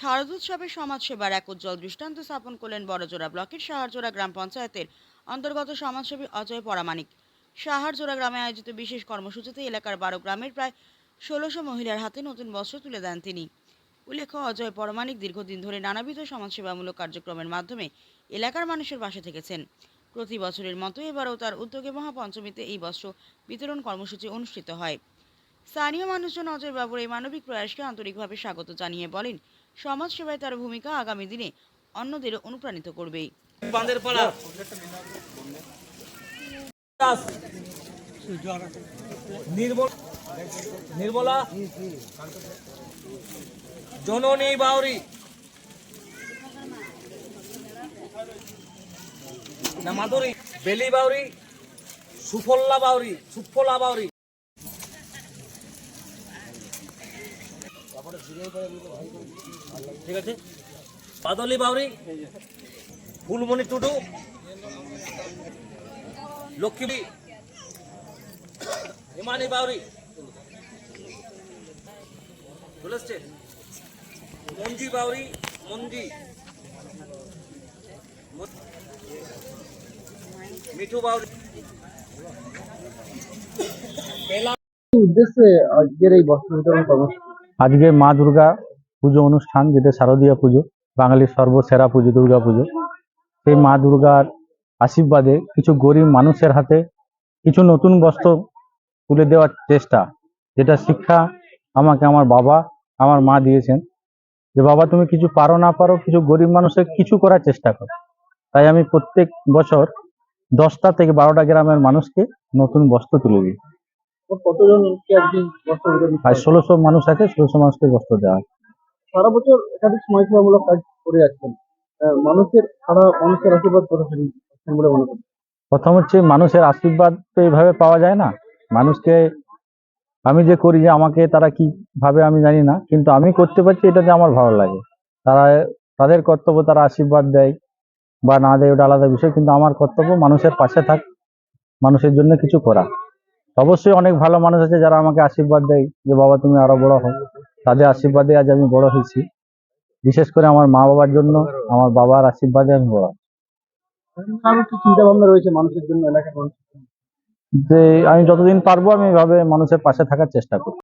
শারদোৎসবে সমাজসেবার এক উজ্জ্বল দৃষ্টান্ত স্থাপন করলেন বড়জোড়া ব্লকের সাহারজোড়া গ্রাম পঞ্চায়েতের অন্তর্গত সমাজসেবী অজয় পরামানিক। সাহারজোড়া গ্রামে আয়োজিত বিশেষ কর্মসূচিতে এলাকার বারো গ্রামের প্রায় ষোলোশো মহিলার হাতে নতুন বস্ত্র তুলে দেন তিনি। উল্লেখ্য, অজয় পরমাণিক দীর্ঘদিন ধরে নানাবিধ সমাজসেবামূলক কার্যক্রমের মাধ্যমে এলাকার মানুষের পাশে থেকেছেন। প্রতি বছরের মতো এবারও তার উদ্যোগে মহাপঞ্চমীতে এই বস্ত্র বিতরণ কর্মসূচি অনুষ্ঠিত হয়। স্থানীয় মানুষজন অজয় বাবুর এই মানবিক প্রয়াসকে আন্তরিকভাবে স্বাগত জানিয়ে বলেন সমাজ সেবায় তার ভূমিকা আগামী দিনে অন্যদেরও অনুপ্রাণিত করবে। নির্মল জননী বাউরি। মাধুরী। বেলি বাউরি। সুফল্লা বাউরি। সুফলা বাউরি। ঠিক আছে? বাদলি বাউরি, ফুলমণি টুডু লক্ষ্মী হিমানি বাউরি। চলে মঞ্জি বাউরি, মঞ্জি। মিঠু বাউরি। উদ্দেশ্যে আজকের এই বস্ত্র বিতরণ কর্মসূচি আজকে মা দুর্গা পুজো অনুষ্ঠান, যেটা শারদীয়া পুজো, বাঙালির সর্বসেরা পুজো, দুর্গা পুজো। সেই মা দুর্গার আশীর্বাদে কিছু গরিব মানুষের হাতে কিছু নতুন বস্ত্র তুলে দেওয়ার চেষ্টা, যেটা শিক্ষা আমাকে আমার বাবা, আমার মা দিয়েছেন। যে, বাবা, তুমি কিছু পারো না পারো, কিছু গরিব মানুষের কিছু করার চেষ্টা করো। তাই আমি প্রত্যেক বছর দশটা থেকে বারোটা গ্রামের মানুষকে নতুন বস্ত্র তুলে দিই। করেন? ষোলোশো মানুষ আছে ষোলোশো মানুষকে বস্ত্র দেওয়া সারা বছর একাধিক সমাজসেবামূলক কাজ করে আহ, মানুষের সারা মানুষের আশীর্বাদ বলে মনে করেন প্রথম হচ্ছে মানুষের আশীর্বাদ তো এইভাবে পাওয়া যায় না। মানুষকে আমি যে করি যে আমাকে তারা কি ভাবে আমি জানি না কিন্তু আমি করতে পারছি এটাতে আমার ভালো লাগে। তারা তাদের কর্তব্য তারা আশীর্বাদ দেয় বা না দেয় ওটা আলাদা বিষয় কিন্তু আমার কর্তব্য মানুষের পাশে থাক মানুষের জন্য কিছু করা। অবশ্যই অনেক ভালো মানুষ আছে যারা আমাকে আশীর্বাদ দেয় যে বাবা তুমি আরও বড় হও। তাদের আশীর্বাদে আজ আমি বড় হয়েছি। বিশেষ করে আমার মা বাবার জন্য আমার বাবার আশীর্বাদে আমি বড় চিন্তা ভাবনা রয়েছে মানুষের জন্য যে আমি যতদিন পারব আমি এভাবে মানুষের পাশে থাকার চেষ্টা করি